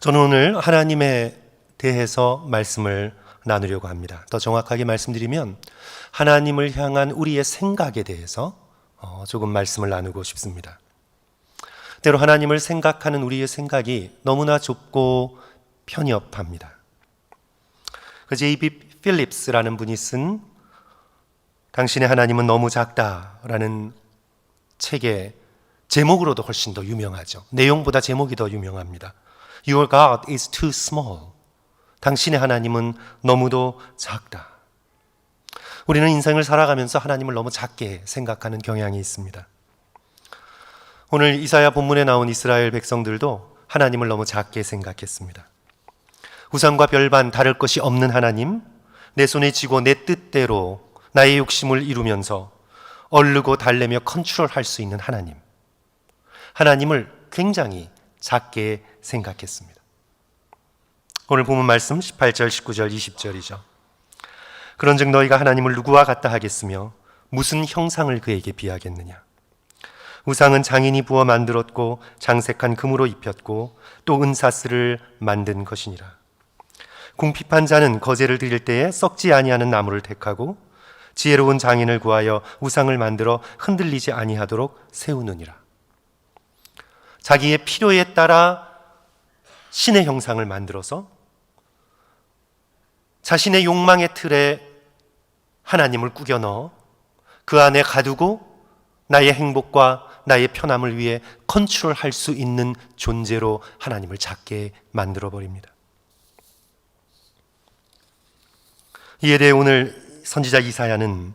저는 오늘 하나님에 대해서 말씀을 나누려고 합니다. 더 정확하게 말씀드리면 하나님을 향한 우리의 생각에 대해서 어, 조금 말씀을 나누고 싶습니다. 때로 하나님을 생각하는 우리의 생각이 너무나 좁고 편협합니다. 그 제이비 필립스라는 분이 쓴 당신의 하나님은 너무 작다라는 책의 제목으로도 훨씬 더 유명하죠. 내용보다 제목이 더 유명합니다. Your God is too small. 당신의 하나님은 너무도 작다. 우리는 인생을 살아가면서 하나님을 너무 작게 생각하는 경향이 있습니다. 오늘 이사야 본문에 나온 이스라엘 백성들도 하나님을 너무 작게 생각했습니다. 우상과 별반 다를 것이 없는 하나님, 내 손에 쥐고 내 뜻대로 나의 욕심을 이루면서 얼르고 달래며 컨트롤할 수 있는 하나님. 하나님을 굉장히 작게 생각했습니다. 오늘 본문 말씀 18절, 19절, 20절이죠. 그런즉 너희가 하나님을 누구와 같다 하겠으며 무슨 형상을 그에게 비하겠느냐? 우상은 장인이 부어 만들었고 장색한 금으로 입혔고 또 은사스를 만든 것이니라. 궁핍한 자는 거제를 드릴 때에 썩지 아니하는 나무를 택하고 지혜로운 장인을 구하여 우상을 만들어 흔들리지 아니하도록 세우느니라. 자기의 필요에 따라 신의 형상을 만들어서 자신의 욕망의 틀에 하나님을 꾸겨 넣어 그 안에 가두고 나의 행복과 나의 편함을 위해 컨트롤할 수 있는 존재로 하나님을 작게 만들어 버립니다. 이에 대해 오늘 선지자 이사야는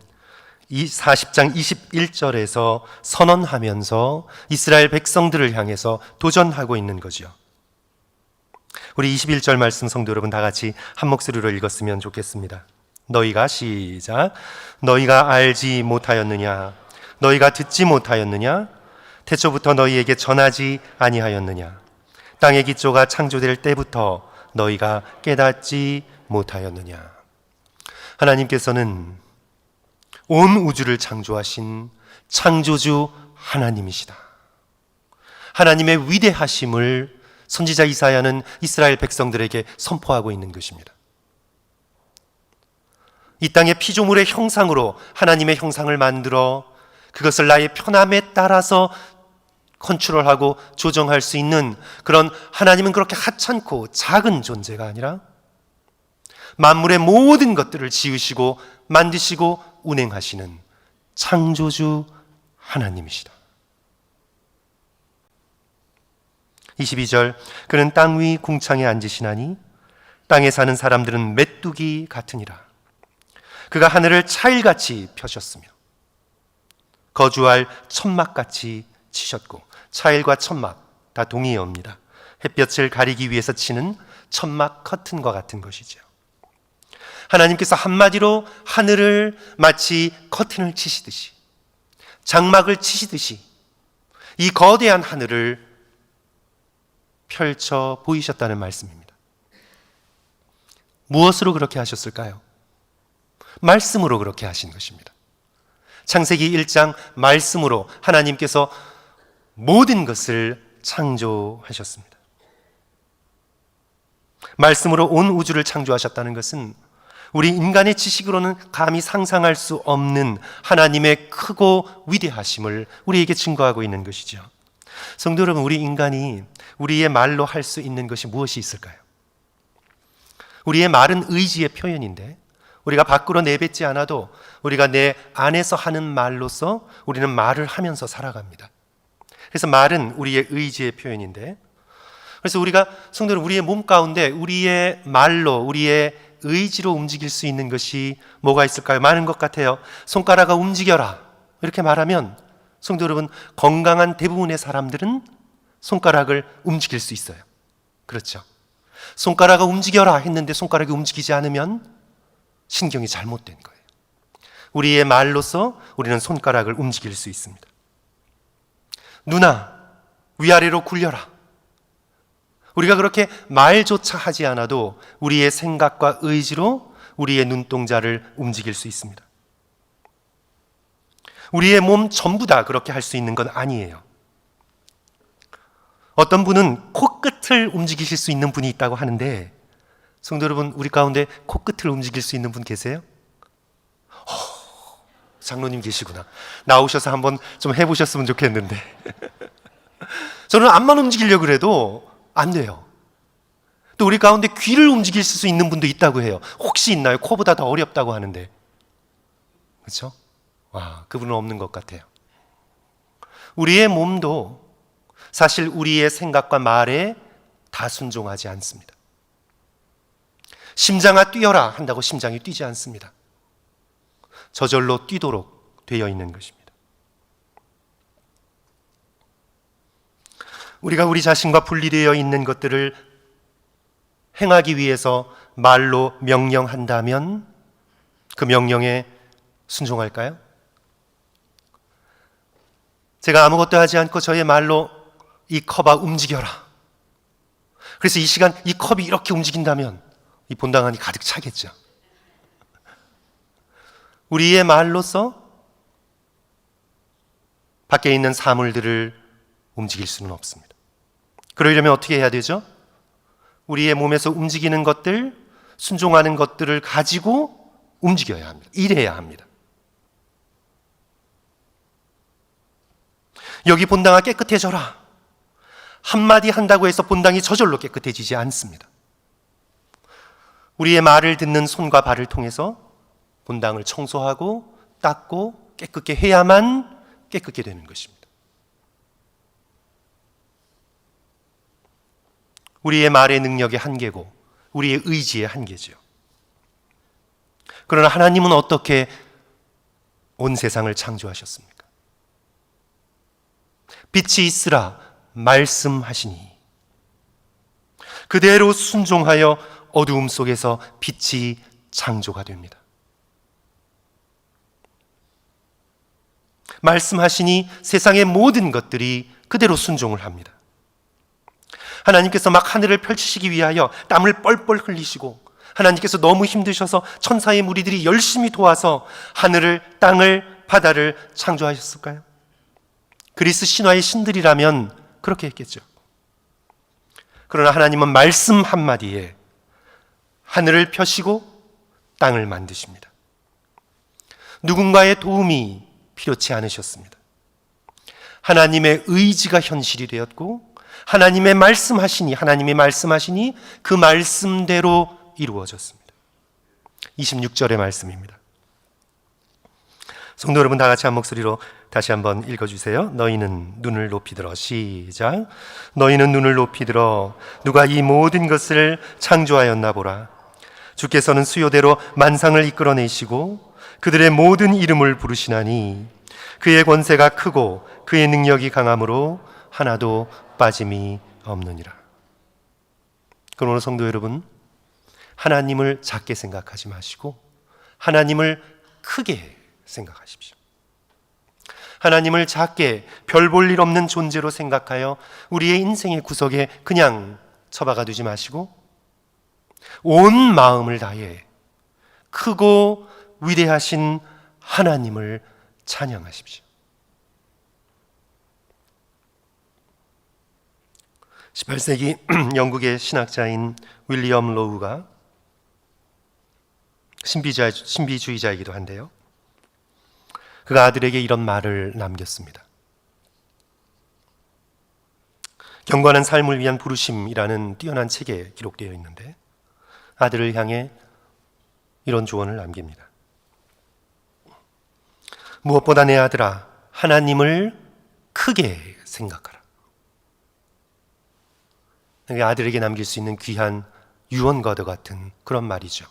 이 40장 21절에서 선언하면서 이스라엘 백성들을 향해서 도전하고 있는 거죠. 우리 21절 말씀 성도 여러분 다 같이 한 목소리로 읽었으면 좋겠습니다. 너희가 시작. 너희가 알지 못하였느냐? 너희가 듣지 못하였느냐? 태초부터 너희에게 전하지 아니하였느냐? 땅의 기초가 창조될 때부터 너희가 깨닫지 못하였느냐? 하나님께서는 온 우주를 창조하신 창조주 하나님이시다. 하나님의 위대하심을 선지자 이사야는 이스라엘 백성들에게 선포하고 있는 것입니다. 이 땅의 피조물의 형상으로 하나님의 형상을 만들어 그것을 나의 편함에 따라서 컨트롤하고 조정할 수 있는 그런 하나님은 그렇게 하찮고 작은 존재가 아니라 만물의 모든 것들을 지으시고 만드시고 운행하시는 창조주 하나님이시다. 22절 그는 땅 위 궁창에 앉으시나니 땅에 사는 사람들은 메뚜기 같으니라. 그가 하늘을 차일같이 펴셨으며 거주할 천막같이 치셨고 차일과 천막 다 동의어입니다. 햇볕을 가리기 위해서 치는 천막 커튼과 같은 것이죠. 하나님께서 한마디로 하늘을 마치 커튼을 치시듯이 장막을 치시듯이 이 거대한 하늘을 펼쳐 보이셨다는 말씀입니다. 무엇으로 그렇게 하셨을까요? 말씀으로 그렇게 하신 것입니다. 창세기 1장 말씀으로 하나님께서 모든 것을 창조하셨습니다. 말씀으로 온 우주를 창조하셨다는 것은 우리 인간의 지식으로는 감히 상상할 수 없는 하나님의 크고 위대하심을 우리에게 증거하고 있는 것이죠. 성도 여러분, 우리 인간이 우리의 말로 할 수 있는 것이 무엇이 있을까요? 우리의 말은 의지의 표현인데 우리가 밖으로 내뱉지 않아도 우리가 내 안에서 하는 말로서 우리는 말을 하면서 살아갑니다. 그래서 말은 우리의 의지의 표현인데 그래서 우리가 성도는 우리의 몸 가운데 우리의 말로 우리의 의지로 움직일 수 있는 것이 뭐가 있을까요? 많은 것 같아요. 손가락아 움직여라. 이렇게 말하면 성도 여러분 건강한 대부분의 사람들은 손가락을 움직일 수 있어요. 그렇죠. 손가락을 움직여라 했는데 손가락이 움직이지 않으면 신경이 잘못된 거예요. 우리의 말로서 우리는 손가락을 움직일 수 있습니다. 누나, 위아래로 굴려라. 우리가 그렇게 말조차 하지 않아도 우리의 생각과 의지로 우리의 눈동자를 움직일 수 있습니다. 우리의 몸 전부 다 그렇게 할 수 있는 건 아니에요. 어떤 분은 코끝을 움직이실 수 있는 분이 있다고 하는데 성도 여러분 우리 가운데 코끝을 움직일 수 있는 분 계세요? 어, 장로님 계시구나. 나오셔서 한번 좀 해보셨으면 좋겠는데 저는 앞만 움직이려고 그래도 안 돼요. 또 우리 가운데 귀를 움직일 수 있는 분도 있다고 해요. 혹시 있나요? 코보다 더 어렵다고 하는데 그렇죠? 와 그분은 없는 것 같아요. 우리의 몸도 사실 우리의 생각과 말에 다 순종하지 않습니다. 심장아 뛰어라 한다고 심장이 뛰지 않습니다. 저절로 뛰도록 되어 있는 것입니다. 우리가 우리 자신과 분리되어 있는 것들을 행하기 위해서 말로 명령한다면 그 명령에 순종할까요? 제가 아무것도 하지 않고 저의 말로 이 컵아 움직여라. 그래서 이 시간 이 컵이 이렇게 움직인다면 이 본당 안이 가득 차겠죠. 우리의 말로서 밖에 있는 사물들을 움직일 수는 없습니다. 그러려면 어떻게 해야 되죠? 우리의 몸에서 움직이는 것들, 순종하는 것들을 가지고 움직여야 합니다. 일해야 합니다. 여기 본당아 깨끗해져라. 한마디 한다고 해서 본당이 저절로 깨끗해지지 않습니다. 우리의 말을 듣는 손과 발을 통해서 본당을 청소하고 닦고 깨끗게 해야만 깨끗게 되는 것입니다. 우리의 말의 능력의 한계고 우리의 의지의 한계죠. 그러나 하나님은 어떻게 온 세상을 창조하셨습니까? 빛이 있으라 말씀하시니 그대로 순종하여 어두움 속에서 빛이 창조가 됩니다. 말씀하시니 세상의 모든 것들이 그대로 순종을 합니다. 하나님께서 막 하늘을 펼치시기 위하여 땀을 뻘뻘 흘리시고 하나님께서 너무 힘드셔서 천사의 무리들이 열심히 도와서 하늘을, 땅을, 바다를 창조하셨을까요? 그리스 신화의 신들이라면 그렇게 했겠죠. 그러나 하나님은 말씀 한마디에 하늘을 펴시고 땅을 만드십니다. 누군가의 도움이 필요치 않으셨습니다. 하나님의 의지가 현실이 되었고 하나님의 말씀하시니 하나님이 말씀하시니 그 말씀대로 이루어졌습니다. 26절의 말씀입니다. 성도 여러분 다 같이 한 목소리로 다시 한번 읽어 주세요. 너희는 눈을 높이 들어 시작. 너희는 눈을 높이 들어 누가 이 모든 것을 창조하였나 보라. 주께서는 수요대로 만상을 이끌어내시고 그들의 모든 이름을 부르시나니 그의 권세가 크고 그의 능력이 강함으로 하나도 빠짐이 없느니라. 그러므로 성도 여러분, 하나님을 작게 생각하지 마시고 하나님을 크게 생각하십시오. 하나님을 작게 별 볼 일 없는 존재로 생각하여 우리의 인생의 구석에 그냥 처박아 두지 마시고 온 마음을 다해 크고 위대하신 하나님을 찬양하십시오. 18세기 영국의 신학자인 윌리엄 로우가 신비주의, 신비주의자이기도 한데요. 그가 아들에게 이런 말을 남겼습니다. 경건한 삶을 위한 부르심이라는 뛰어난 책에 기록되어 있는데 아들을 향해 이런 조언을 남깁니다. 무엇보다 내 아들아, 하나님을 크게 생각하라. 아들에게 남길 수 있는 귀한 유언과도 같은 그런 말이죠.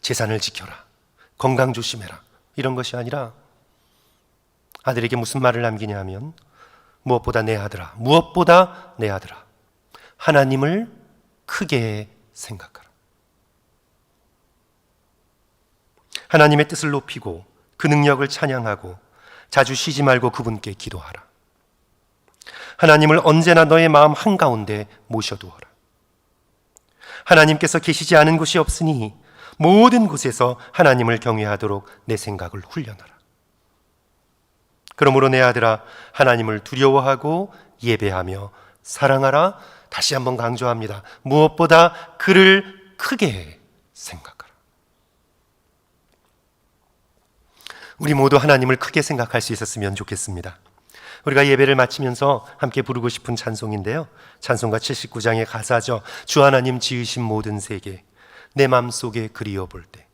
재산을 지켜라. 건강 조심해라. 이런 것이 아니라 아들에게 무슨 말을 남기냐 하면 무엇보다 내 아들아, 무엇보다 내 아들아. 하나님을 크게 생각하라. 하나님의 뜻을 높이고 그 능력을 찬양하고 자주 쉬지 말고 그분께 기도하라. 하나님을 언제나 너의 마음 한가운데 모셔두어라. 하나님께서 계시지 않은 곳이 없으니 모든 곳에서 하나님을 경외하도록 내 생각을 훈련하라. 그러므로 내 아들아 하나님을 두려워하고 예배하며 사랑하라. 다시 한번 강조합니다. 무엇보다 그를 크게 생각하라. 우리 모두 하나님을 크게 생각할 수 있었으면 좋겠습니다. 우리가 예배를 마치면서 함께 부르고 싶은 찬송인데요. 찬송가 79장의 가사죠. 주 하나님 지으신 모든 세계 내 맘속에 그리워 볼 때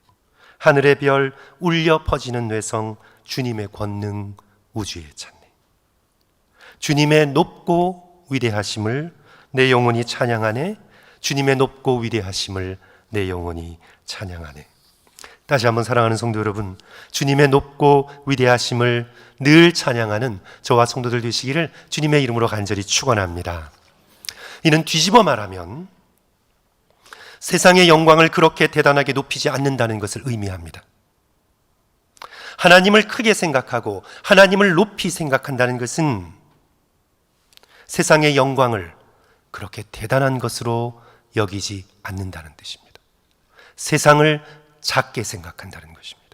하늘의 별 울려 퍼지는 뇌성 주님의 권능 우주에 찾네. 주님의 높고 위대하심을 내 영혼이 찬양하네. 주님의 높고 위대하심을 내 영혼이 찬양하네. 다시 한번 사랑하는 성도 여러분, 주님의 높고 위대하심을 늘 찬양하는 저와 성도들 되시기를 주님의 이름으로 간절히 축원합니다. 이는 뒤집어 말하면 세상의 영광을 그렇게 대단하게 높이지 않는다는 것을 의미합니다. 하나님을 크게 생각하고 하나님을 높이 생각한다는 것은 세상의 영광을 그렇게 대단한 것으로 여기지 않는다는 뜻입니다. 세상을 작게 생각한다는 것입니다.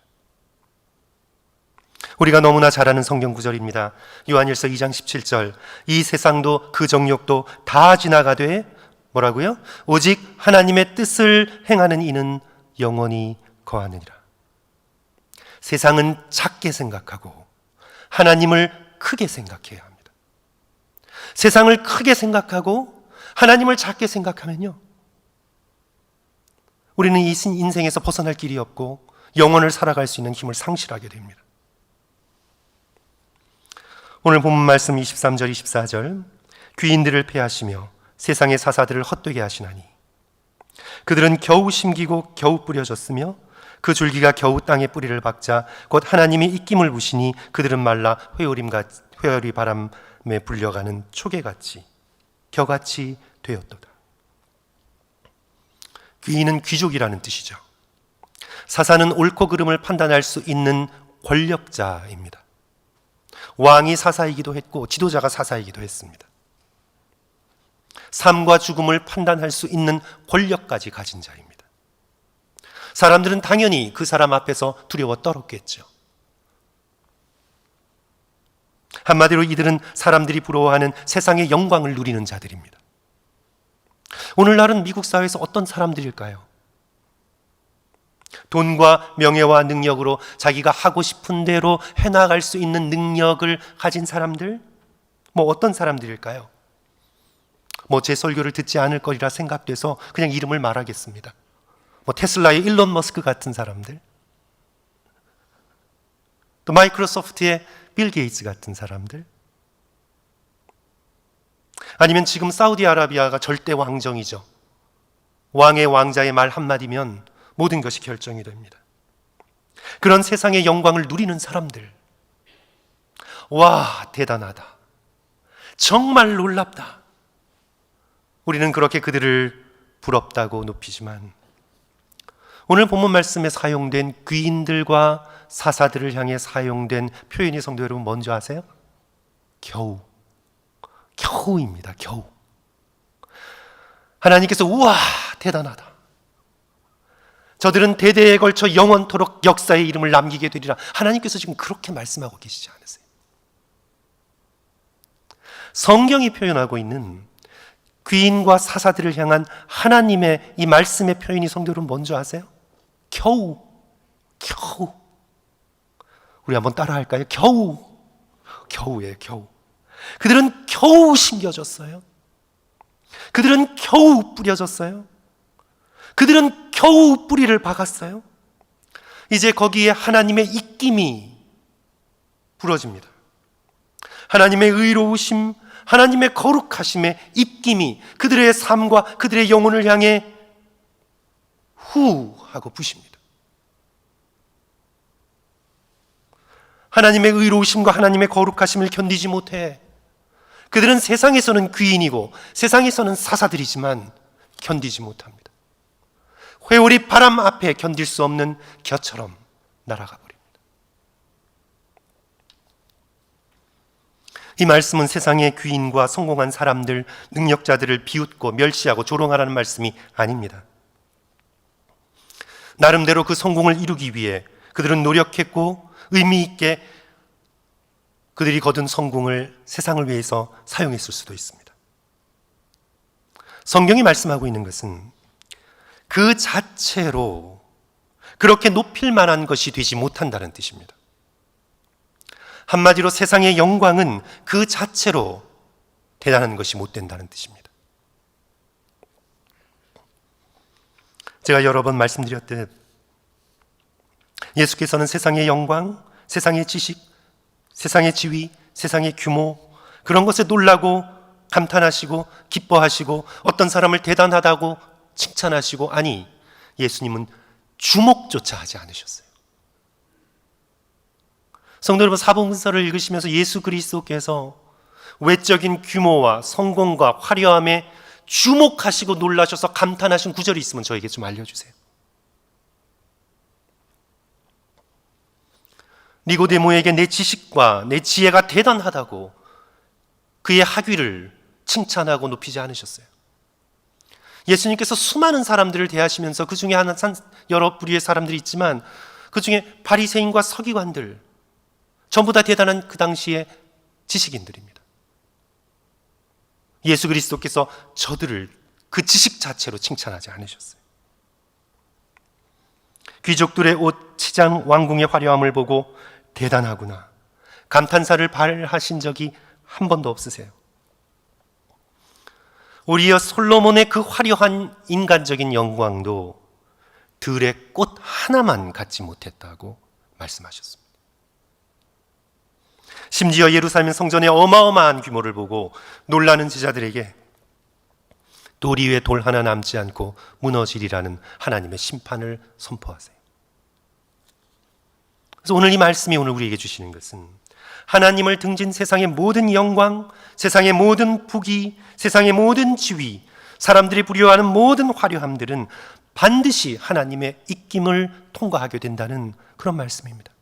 우리가 너무나 잘 아는 성경 구절입니다. 요한일서 2장 17절. 이 세상도 그 정욕도 다 지나가되 뭐라고요? 오직 하나님의 뜻을 행하는 이는 영원히 거하느니라. 세상은 작게 생각하고 하나님을 크게 생각해야 합니다. 세상을 크게 생각하고 하나님을 작게 생각하면요. 우리는 이 인생에서 벗어날 길이 없고 영혼을 살아갈 수 있는 힘을 상실하게 됩니다. 오늘 본문 말씀 23절 24절 귀인들을 패하시며 세상의 사사들을 헛되게 하시나니 그들은 겨우 심기고 겨우 뿌려졌으며 그 줄기가 겨우 땅에 뿌리를 박자 곧 하나님이 입김을 부시니 그들은 말라 회오림 같 회오리 바람에 불려가는 초계같이 겨같이 되었도다. 귀인은 귀족이라는 뜻이죠. 사사는 옳고 그름을 판단할 수 있는 권력자입니다. 왕이 사사이기도 했고 지도자가 사사이기도 했습니다. 삶과 죽음을 판단할 수 있는 권력까지 가진 자입니다. 사람들은 당연히 그 사람 앞에서 두려워 떨었겠죠. 한마디로 이들은 사람들이 부러워하는 세상의 영광을 누리는 자들입니다. 오늘날은 미국 사회에서 어떤 사람들일까요? 돈과 명예와 능력으로 자기가 하고 싶은 대로 해나갈 수 있는 능력을 가진 사람들? 뭐 어떤 사람들일까요? 뭐 제 설교를 듣지 않을 거리라 생각돼서 그냥 이름을 말하겠습니다. 뭐 테슬라의 일론 머스크 같은 사람들, 또 마이크로소프트의 빌 게이츠 같은 사람들, 아니면 지금 사우디아라비아가 절대 왕정이죠. 왕의 왕자의 말 한마디면 모든 것이 결정이 됩니다. 그런 세상의 영광을 누리는 사람들. 와, 대단하다. 정말 놀랍다. 우리는 그렇게 그들을 부럽다고 높이지만 오늘 본문 말씀에 사용된 귀인들과 사사들을 향해 사용된 표현이 성도 여러분 뭔지 아세요? 겨우. 겨우입니다. 겨우. 하나님께서 우와 대단하다. 저들은 대대에 걸쳐 영원토록 역사의 이름을 남기게 되리라. 하나님께서 지금 그렇게 말씀하고 계시지 않으세요? 성경이 표현하고 있는 귀인과 사사들을 향한 하나님의 이 말씀의 표현이 성도는 뭔지 아세요? 겨우, 겨우. 우리 한번 따라 할까요? 겨우, 겨우예요, 겨우. 그들은 겨우 심겨졌어요. 그들은 겨우 뿌려졌어요. 그들은 겨우 뿌리를 박았어요. 이제 거기에 하나님의 입김이 부러집니다. 하나님의 의로우심, 하나님의 거룩하심의 입김이 그들의 삶과 그들의 영혼을 향해 후 하고 부십니다. 하나님의 의로우심과 하나님의 거룩하심을 견디지 못해 그들은 세상에서는 귀인이고 세상에서는 사사들이지만 견디지 못합니다. 회오리 바람 앞에 견딜 수 없는 겨처럼 날아가 버립니다. 이 말씀은 세상의 귀인과 성공한 사람들, 능력자들을 비웃고 멸시하고 조롱하라는 말씀이 아닙니다. 나름대로 그 성공을 이루기 위해 그들은 노력했고 의미 있게 그들이 거둔 성공을 세상을 위해서 사용했을 수도 있습니다. 성경이 말씀하고 있는 것은 그 자체로 그렇게 높일 만한 것이 되지 못한다는 뜻입니다. 한마디로 세상의 영광은 그 자체로 대단한 것이 못 된다는 뜻입니다. 제가 여러 번 말씀드렸듯 예수께서는 세상의 영광, 세상의 지식, 세상의 지위, 세상의 규모 그런 것에 놀라고 감탄하시고 기뻐하시고 어떤 사람을 대단하다고 칭찬하시고 아니 예수님은 주목조차 하지 않으셨어요. 성도 여러분 사복음서를 읽으시면서 예수 그리스도께서 외적인 규모와 성공과 화려함에 주목하시고 놀라셔서 감탄하신 구절이 있으면 저에게 좀 알려주세요. 니고데모에게 내 지식과 내 지혜가 대단하다고 그의 학위를 칭찬하고 높이지 않으셨어요. 예수님께서 수많은 사람들을 대하시면서 그 중에 하나 여러 부류의 사람들이 있지만 그 중에 바리새인과 서기관들 전부 다 대단한 그 당시의 지식인들입니다. 예수 그리스도께서 저들을 그 지식 자체로 칭찬하지 않으셨어요. 귀족들의 옷, 치장, 왕궁의 화려함을 보고 대단하구나. 감탄사를 발하신 적이 한 번도 없으세요. 오히려 솔로몬의 그 화려한 인간적인 영광도 들의 꽃 하나만 갖지 못했다고 말씀하셨습니다. 심지어 예루살렘 성전의 어마어마한 규모를 보고 놀라는 제자들에게 돌 위에 돌 하나 남지 않고 무너지리라는 하나님의 심판을 선포하세요. 그래서 오늘 이 말씀이 오늘 우리에게 주시는 것은 하나님을 등진 세상의 모든 영광, 세상의 모든 부귀, 세상의 모든 지위, 사람들이 부려하는 모든 화려함들은 반드시 하나님의 입김을 통과하게 된다는 그런 말씀입니다.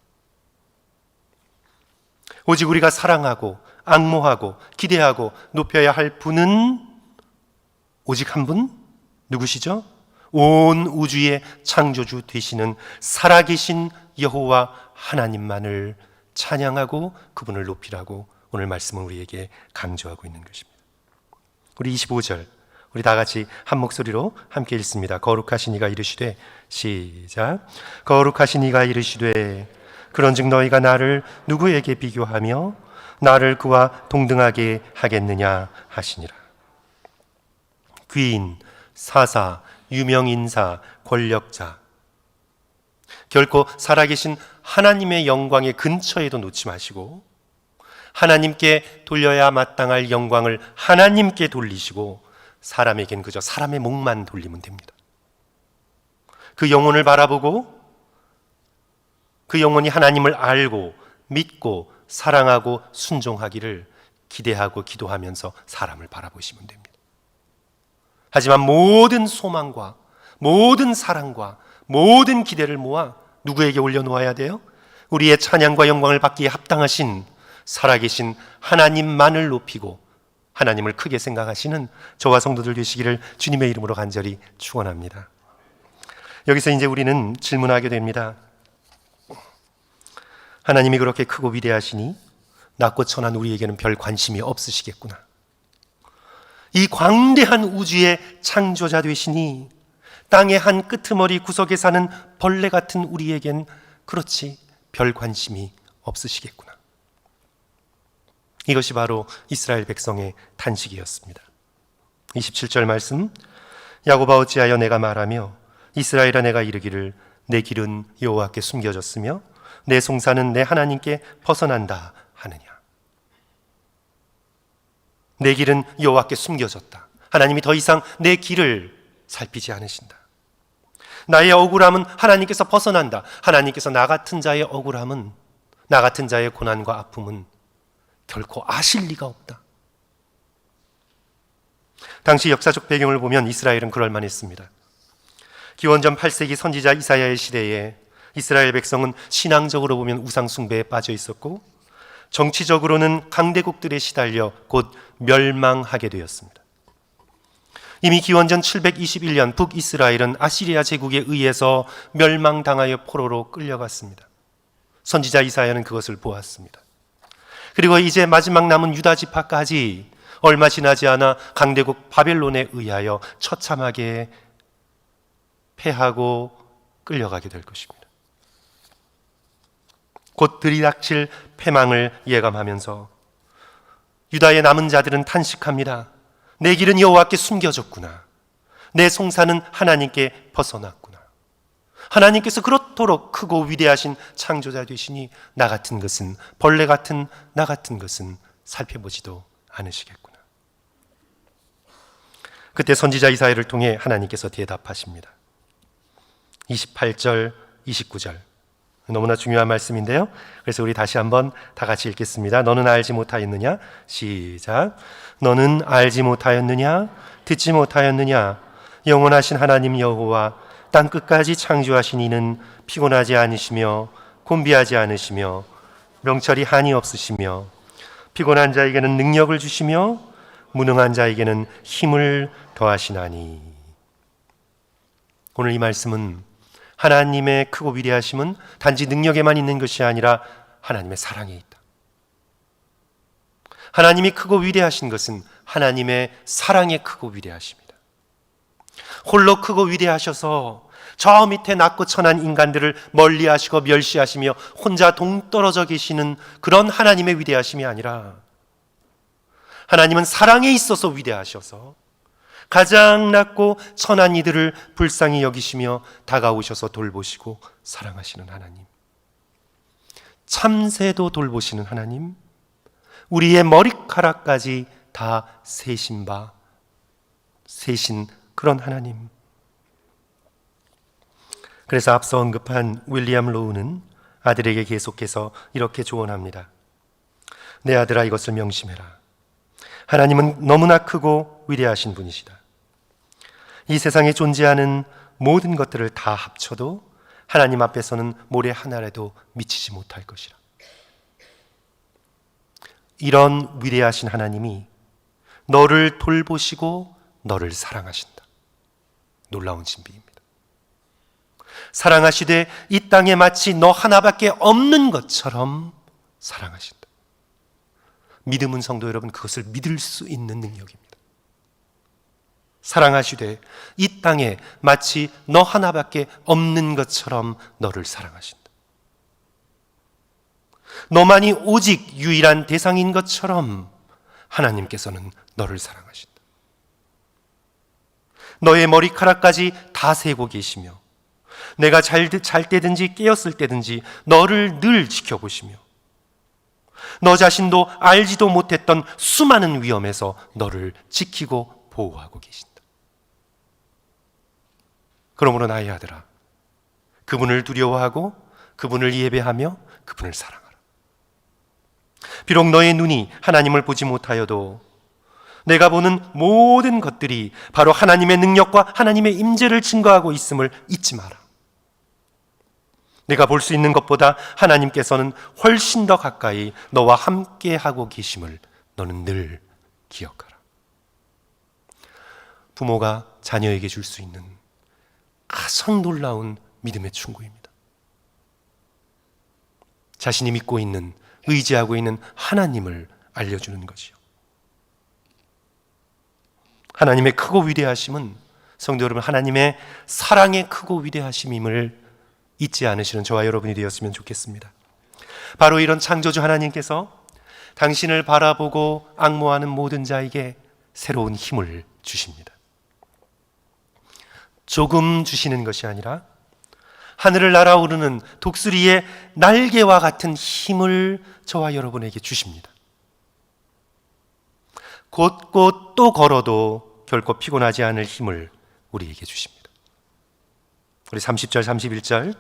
오직 우리가 사랑하고 악모하고 기대하고 높여야 할 분은 오직 한 분? 누구시죠? 온 우주의 창조주 되시는 살아계신 여호와 하나님만을 찬양하고 그분을 높이라고 오늘 말씀은 우리에게 강조하고 있는 것입니다. 우리 25절 우리 다 같이 한 목소리로 함께 읽습니다. 거룩하신 이가 이르시되 시작 거룩하신 이가 이르시되 그런즉 너희가 나를 누구에게 비교하며 나를 그와 동등하게 하겠느냐 하시니라. 귀인, 사사, 유명인사, 권력자 결코 살아계신 하나님의 영광의 근처에도 놓지 마시고 하나님께 돌려야 마땅할 영광을 하나님께 돌리시고 사람에겐 그저 사람의 목만 돌리면 됩니다. 그 영혼을 바라보고 그 영혼이 하나님을 알고 믿고 사랑하고 순종하기를 기대하고 기도하면서 사람을 바라보시면 됩니다. 하지만 모든 소망과 모든 사랑과 모든 기대를 모아 누구에게 올려놓아야 돼요? 우리의 찬양과 영광을 받기에 합당하신 살아계신 하나님만을 높이고 하나님을 크게 생각하시는 저와 성도들 되시기를 주님의 이름으로 간절히 축원합니다. 여기서 이제 우리는 질문하게 됩니다. 하나님이 그렇게 크고 위대하시니 낮고 천한 우리에게는 별 관심이 없으시겠구나. 이 광대한 우주의 창조자 되시니 땅의 한 끄트머리 구석에 사는 벌레 같은 우리에겐 그렇지 별 관심이 없으시겠구나. 이것이 바로 이스라엘 백성의 탄식이었습니다. 27절 말씀 야고바 어찌하여 내가 말하며 이스라엘아 내가 이르기를 내 길은 여호와께 숨겨졌으며 내 송사는 내 하나님께 벗어난다 하느냐. 내 길은 여호와께 숨겨졌다. 하나님이 더 이상 내 길을 살피지 않으신다. 나의 억울함은 하나님께서 벗어난다. 하나님께서 나 같은 자의 억울함은 나 같은 자의 고난과 아픔은 결코 아실 리가 없다. 당시 역사적 배경을 보면 이스라엘은 그럴 만했습니다. 기원전 8세기 선지자 이사야의 시대에 이스라엘 백성은 신앙적으로 보면 우상 숭배에 빠져 있었고 정치적으로는 강대국들에 시달려 곧 멸망하게 되었습니다. 이미 기원전 721년 북이스라엘은 아시리아 제국에 의해서 멸망당하여 포로로 끌려갔습니다. 선지자 이사야는 그것을 보았습니다. 그리고 이제 마지막 남은 유다 지파까지 얼마 지나지 않아 강대국 바벨론에 의하여 처참하게 패하고 끌려가게 될 것입니다. 곧 들이닥칠 패망을 예감하면서 유다의 남은 자들은 탄식합니다. 내 길은 여호와께 숨겨졌구나. 내 송사는 하나님께 벗어났구나. 하나님께서 그렇도록 크고 위대하신 창조자 되시니 나 같은 것은 벌레 같은 나 같은 것은 살펴보지도 않으시겠구나. 그때 선지자 이사야를 통해 하나님께서 대답하십니다. 28절, 29절. 너무나 중요한 말씀인데요. 그래서 우리 다시 한번 다 같이 읽겠습니다. 너는 알지 못하였느냐? 시작. 너는 알지 못하였느냐? 듣지 못하였느냐? 영원하신 하나님 여호와 땅 끝까지 창조하신 이는 피곤하지 않으시며 곤비하지 않으시며 명철이 한이 없으시며 피곤한 자에게는 능력을 주시며 무능한 자에게는 힘을 더하시나니 오늘 이 말씀은 하나님의 크고 위대하심은 단지 능력에만 있는 것이 아니라 하나님의 사랑에 있다. 하나님이 크고 위대하신 것은 하나님의 사랑에 크고 위대하십니다. 홀로 크고 위대하셔서 저 밑에 낮고 천한 인간들을 멀리 하시고 멸시하시며 혼자 동떨어져 계시는 그런 하나님의 위대하심이 아니라 하나님은 사랑에 있어서 위대하셔서 가장 낮고 천한 이들을 불쌍히 여기시며 다가오셔서 돌보시고 사랑하시는 하나님. 참새도 돌보시는 하나님. 우리의 머리카락까지 다 세신 바, 세신 그런 하나님. 그래서 앞서 언급한 윌리엄 로우는 아들에게 계속해서 이렇게 조언합니다. 내 아들아 이것을 명심해라. 하나님은 너무나 크고 위대하신 분이시다. 이 세상에 존재하는 모든 것들을 다 합쳐도 하나님 앞에서는 모래 하나라도 미치지 못할 것이라. 이런 위대하신 하나님이 너를 돌보시고 너를 사랑하신다. 놀라운 진비입니다. 사랑하시되 이 땅에 마치 너 하나밖에 없는 것처럼 사랑하신다. 믿음은 성도 여러분 그것을 믿을 수 있는 능력입니다. 사랑하시되 이 땅에 마치 너 하나밖에 없는 것처럼 너를 사랑하신다. 너만이 오직 유일한 대상인 것처럼 하나님께서는 너를 사랑하신다. 너의 머리카락까지 다 세고 계시며 내가 잘, 잘 때든지 깨었을 때든지 너를 늘 지켜보시며 너 자신도 알지도 못했던 수많은 위험에서 너를 지키고 보호하고 계신다. 그러므로 나의 아들아, 그분을 두려워하고 그분을 예배하며 그분을 사랑하라. 비록 너의 눈이 하나님을 보지 못하여도 내가 보는 모든 것들이 바로 하나님의 능력과 하나님의 임재를 증거하고 있음을 잊지 마라. 내가 볼 수 있는 것보다 하나님께서는 훨씬 더 가까이 너와 함께 하고 계심을 너는 늘 기억하라. 부모가 자녀에게 줄 수 있는 가장 놀라운 믿음의 충고입니다. 자신이 믿고 있는 의지하고 있는 하나님을 알려주는 것이요. 하나님의 크고 위대하심은 성도 여러분 하나님의 사랑의 크고 위대하심임을 잊지 않으시는 저와 여러분이 되었으면 좋겠습니다. 바로 이런 창조주 하나님께서 당신을 바라보고 악모하는 모든 자에게 새로운 힘을 주십니다. 조금 주시는 것이 아니라 하늘을 날아오르는 독수리의 날개와 같은 힘을 저와 여러분에게 주십니다. 곧곧 또 걸어도 결코 피곤하지 않을 힘을 우리에게 주십니다. 우리 30절, 31절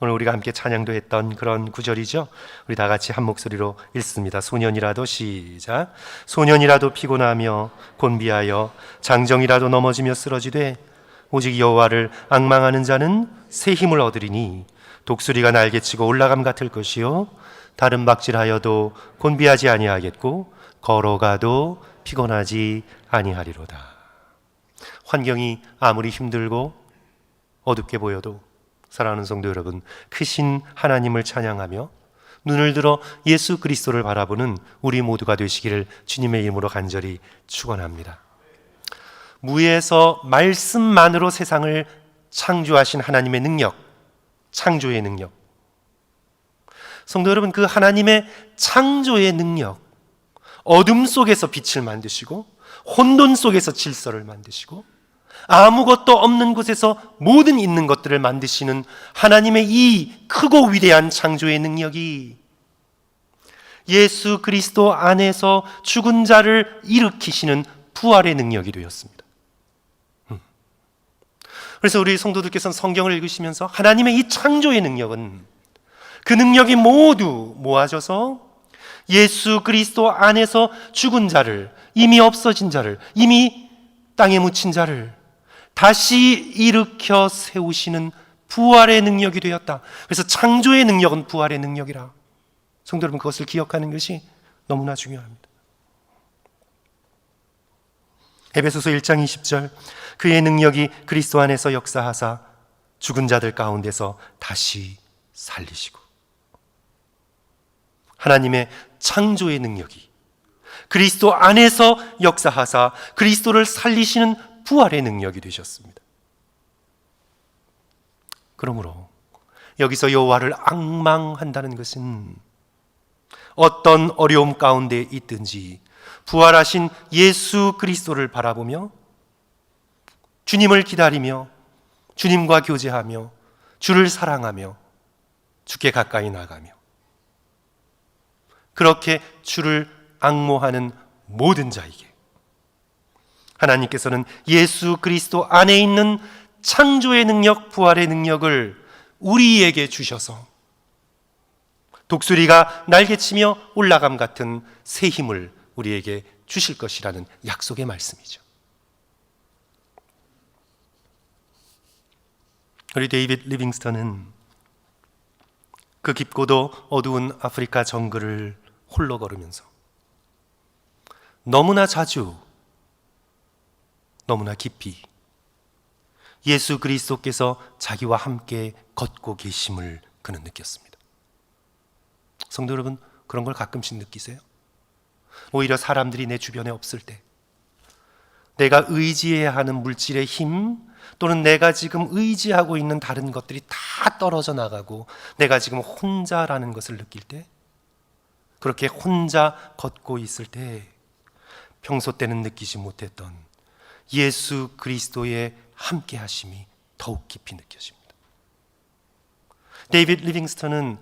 오늘 우리가 함께 찬양도 했던 그런 구절이죠. 우리 다 같이 한 목소리로 읽습니다. 소년이라도 시작. 소년이라도 피곤하며 곤비하여 장정이라도 넘어지며 쓰러지되 오직 여호와를 악망하는 자는 새 힘을 얻으리니 독수리가 날개치고 올라감 같을 것이요 다른 박질하여도 곤비하지 아니하겠고 걸어가도 피곤하지 아니하리로다. 환경이 아무리 힘들고 어둡게 보여도 사랑하는 성도 여러분, 크신 하나님을 찬양하며 눈을 들어 예수 그리스도를 바라보는 우리 모두가 되시기를 주님의 이름으로 간절히 축원합니다. 무에서 말씀만으로 세상을 창조하신 하나님의 능력, 창조의 능력. 성도 여러분, 그 하나님의 창조의 능력, 어둠 속에서 빛을 만드시고, 혼돈 속에서 질서를 만드시고, 아무것도 없는 곳에서 모든 있는 것들을 만드시는 하나님의 이 크고 위대한 창조의 능력이 예수 그리스도 안에서 죽은 자를 일으키시는 부활의 능력이 되었습니다. 음. 그래서 우리 성도들께서는 성경을 읽으시면서 하나님의 이 창조의 능력은 그 능력이 모두 모아져서 예수 그리스도 안에서 죽은 자를 이미 없어진 자를 이미 땅에 묻힌 자를 다시 일으켜 세우시는 부활의 능력이 되었다. 그래서 창조의 능력은 부활의 능력이라. 성도 여러분 그것을 기억하는 것이 너무나 중요합니다. 에베소서 1장 20절 그의 능력이 그리스도 안에서 역사하사 죽은 자들 가운데서 다시 살리시고 하나님의 창조의 능력이 그리스도 안에서 역사하사 그리스도를 살리시는 부활의 능력이 되셨습니다. 그러므로 여기서 여호와를 악망한다는 것은 어떤 어려움 가운데 있든지 부활하신 예수 그리스도를 바라보며 주님을 기다리며 주님과 교제하며 주를 사랑하며 주께 가까이 나가며 그렇게 주를 악모하는 모든 자에게 하나님께서는 예수 그리스도 안에 있는 창조의 능력, 부활의 능력을 우리에게 주셔서 독수리가 날개치며 올라감 같은 새 힘을 우리에게 주실 것이라는 약속의 말씀이죠. 우리 데이빗 리빙스턴은 그 깊고도 어두운 아프리카 정글을 홀로 걸으면서 너무나 자주 너무나 깊이 예수 그리스도께서 자기와 함께 걷고 계심을 그는 느꼈습니다. 성도 여러분, 그런 걸 가끔씩 느끼세요? 오히려 사람들이 내 주변에 없을 때, 내가 의지해야 하는 물질의 힘, 또는 내가 지금 의지하고 있는 다른 것들이 다 떨어져 나가고, 내가 지금 혼자라는 것을 느낄 때, 그렇게 혼자 걷고 있을 때, 평소 때는 느끼지 못했던 예수 그리스도의 함께 하심이 더욱 깊이 느껴집니다. 데이빗 리빙스턴은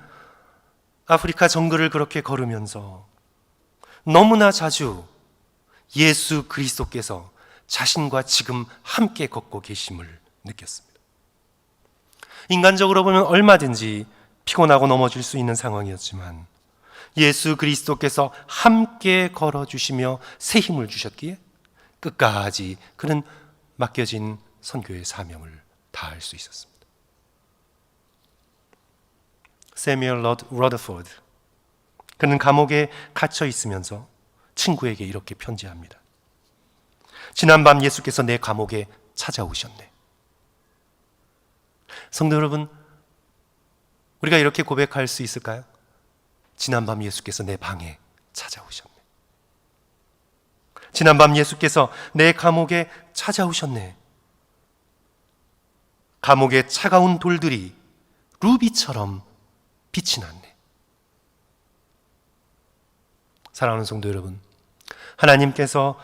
아프리카 정글을 그렇게 걸으면서 너무나 자주 예수 그리스도께서 자신과 지금 함께 걷고 계심을 느꼈습니다. 인간적으로 보면 얼마든지 피곤하고 넘어질 수 있는 상황이었지만 예수 그리스도께서 함께 걸어주시며 새 힘을 주셨기에 끝까지 그는 맡겨진 선교의 사명을 다할 수 있었습니다. 세미얼 러드 러더포드 그는 감옥에 갇혀 있으면서 친구에게 이렇게 편지합니다. 지난밤 예수께서 내 감옥에 찾아오셨네. 성도 여러분, 우리가 이렇게 고백할 수 있을까요? 지난밤 예수께서 내 방에 찾아오셨네. 지난밤 예수께서 내 감옥에 찾아오셨네. 감옥의 차가운 돌들이 루비처럼 빛이 났네. 사랑하는 성도 여러분, 하나님께서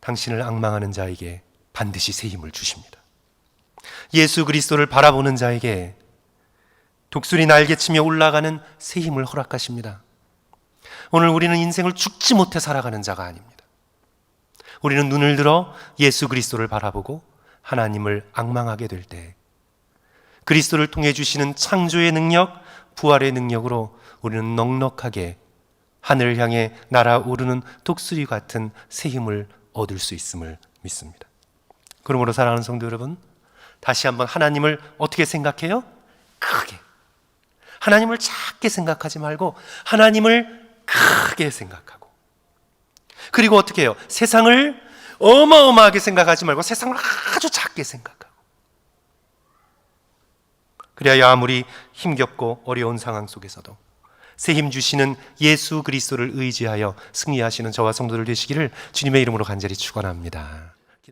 당신을 악망하는 자에게 반드시 새 힘을 주십니다. 예수 그리스도를 바라보는 자에게 독수리 날개치며 올라가는 새 힘을 허락하십니다. 오늘 우리는 인생을 죽지 못해 살아가는 자가 아닙니다. 우리는 눈을 들어 예수 그리스도를 바라보고 하나님을 악망하게 될 때 그리스도를 통해 주시는 창조의 능력, 부활의 능력으로 우리는 넉넉하게 하늘을 향해 날아오르는 독수리 같은 새 힘을 얻을 수 있음을 믿습니다. 그러므로 사랑하는 성도 여러분, 다시 한번 하나님을 어떻게 생각해요? 크게. 하나님을 작게 생각하지 말고 하나님을 크게 생각하고 그리고 어떻게 해요? 세상을 어마어마하게 생각하지 말고 세상을 아주 작게 생각하고 그래야 아무리 힘겹고 어려운 상황 속에서도 새 힘 주시는 예수 그리스도를 의지하여 승리하시는 저와 성도들 되시기를 주님의 이름으로 간절히 축원합니다.